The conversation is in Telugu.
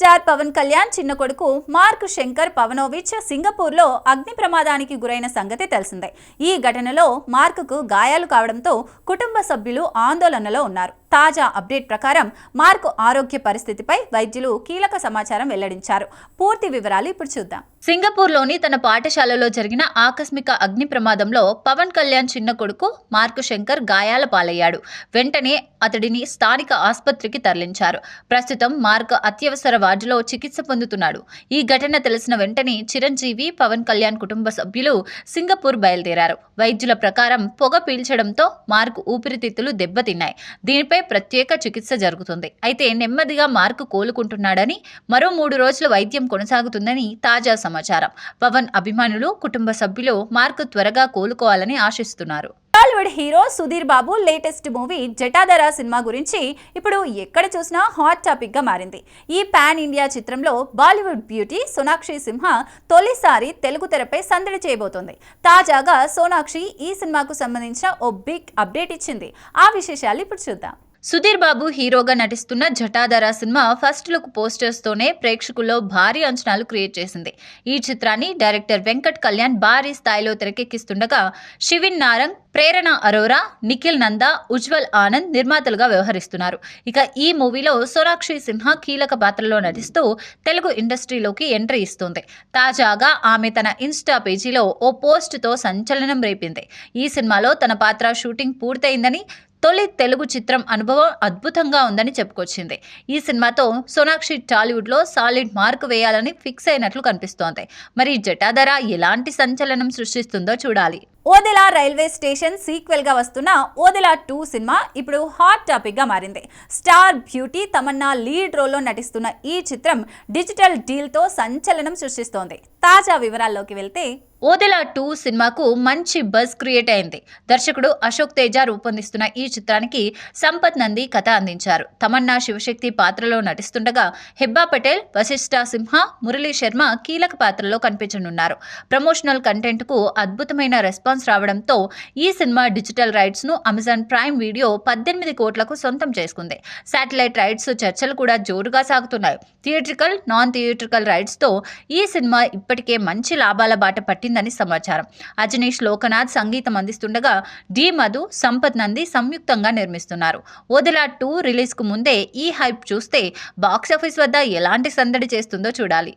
స్టార్ పవన్ కళ్యాణ్ చిన్న కొడుకు మార్క్ శంకర్ పవనోవిచ్ సింగపూర్లో అగ్ని ప్రమాదానికి గురైన సంగతి తెలిసిందే. ఈ ఘటనలో మార్కుకు గాయాలు కావడంతో కుటుంబ సభ్యులు ఆందోళనలో ఉన్నారు. తాజా అప్డేట్ ప్రకారం మార్క్ ఆరోగ్య పరిస్థితిపై వైద్యులు కీలక సమాచారం వెల్లడించారు. పూర్తి వివరాలు ఇప్పుడు చూద్దాం. సింగపూర్లోని తన పాఠశాలలో జరిగిన ఆకస్మిక అగ్ని ప్రమాదంలో పవన్ కళ్యాణ్ చిన్న కొడుకు మార్కు శంకర్ గాయాల పాలయ్యాడు. వెంటనే అతడిని స్థానిక ఆసుపత్రికి తరలించారు. ప్రస్తుతం మార్క్ అత్యవసర వార్డులో చికిత్స పొందుతున్నాడు. ఈ ఘటన తెలిసిన వెంటనే చిరంజీవి పవన్ కళ్యాణ్ కుటుంబ సభ్యులు సింగపూర్ బయలుదేరారు. వైద్యుల ప్రకారం పొగ పీల్చడంతో మార్క్ ఊపిరితిత్తులు దెబ్బతిన్నాయి. దీనిపై ప్రత్యేక చికిత్స జరుగుతుంది. అయితే నెమ్మదిగా మార్క్ కోలుకుంటున్నాడని మరో మూడు రోజుల వైద్యం కొనసాగుతుందని తాజా సమాచారం. పవన్ అభిమానులు కుటుంబ సభ్యులు మార్క్ త్వరగా కోలుకోవాలని ఆశిస్తున్నారు. Bollywood hero Sudheer Babu latest movie Jatadhara cinema గురించి ఇప్పుడు ఎక్కడ చూసినా హాట్ టాపిక్గా మారింది. ఈ పాన్ ఇండియా చిత్రంలో బాలీవుడ్ బ్యూటీ సోనాక్షి సింహ తొలిసారి తెలుగు తెరపై సందడి చేయబోతోంది. తాజాగా సోనాక్షి ఈ సినిమాకు సంబంధించిన ఓ బిగ్ అప్డేట్ ఇచ్చింది. ఆ విశేషాలు ఇప్పుడు చూద్దాం. సుధీర్ బాబు హీరోగా నటిస్తున్న జటాధర సినిమా ఫస్ట్ లుక్ పోస్టర్స్తోనే ప్రేక్షకుల్లో భారీ అంచనాలు క్రియేట్ చేసింది. ఈ చిత్రాన్ని డైరెక్టర్ వెంకట్ కళ్యాణ్ భారీ స్థాయిలో తెరకెక్కిస్తుండగా శివిన్ నారంగ్ ప్రేరణ అరోరా నిఖిల్ నందా ఉజ్వల్ ఆనంద్ నిర్మాతలుగా వ్యవహరిస్తున్నారు. ఇక ఈ మూవీలో సోనాక్షి సిన్హా కీలక పాత్రలో నటిస్తూ తెలుగు ఇండస్ట్రీలోకి ఎంట్రీ ఇస్తుంది. తాజాగా ఆమె తన ఇన్స్టా పేజీలో ఓ పోస్ట్తో సంచలనం రేపింది. ఈ సినిమాలో తన పాత్ర షూటింగ్ పూర్తయిందని తొలి తెలుగు చిత్రం అనుభవం అద్భుతంగా ఉందని చెప్పుకొచ్చింది. ఈ సినిమాతో సోనాక్షి టాలీవుడ్లో సాలిడ్ మార్క్ వేయాలని ఫిక్స్ అయినట్లు కనిపిస్తోంది. మరి జటాధర ఎలాంటి సంచలనం సృష్టిస్తుందో చూడాలి. ఓదెలా రైల్వే స్టేషన్ సీక్వెల్గా వస్తున్న ఓదెలా టూ సినిమా ఇప్పుడు హాట్ టాపిక్గా మారింది. స్టార్ బ్యూటీ తమన్నా లీడ్ రోల్లో నటిస్తున్న ఈ చిత్రం డిజిటల్ డీల్తో సంచలనం సృష్టిస్తోంది. తాజా వివరాల్లోకి వెళ్తే ఓదెలా టూ సినిమాకు మంచి బజ్ క్రియేట్ అయింది. దర్శకుడు అశోక్ తేజ రూపొందిస్తున్న ఈ చిత్రానికి సంపత్ నంది కథ అందించారు. తమన్నా శివశక్తి పాత్రలో నటిస్తుండగా హెబ్బా పటేల్ వశిష్ఠ సింహ మురళీ శర్మ కీలక పాత్రలో కనిపించనున్నారు. ప్రమోషనల్ కంటెంట్కు అద్భుతమైన రెస్పాన్స్ రావడంతో ఈ సినిమా డిజిటల్ రైట్స్ను అమెజాన్ ప్రైమ్ వీడియో పద్దెనిమిది కోట్లకు సొంతం చేసుకుంది. శాటిలైట్ రైట్స్ చర్చలు కూడా జోరుగా సాగుతున్నాయి. థియేట్రికల్ నాన్ థియేట్రికల్ రైట్స్తో ఈ సినిమా ఇప్పటికే మంచి లాభాల బాట పట్టిందని సమాచారం. అజనీష్ లోకనాథ్ సంగీతం అందిస్తుండగా డి మధు సంపత్ నంది సంయుక్తంగా నిర్మిస్తున్నారు. ఓదెలా టూ రిలీజ్కు ముందే ఈ హైప్ చూస్తే బాక్సాఫీస్ వద్ద ఎలాంటి సందడి చేస్తుందో చూడాలి.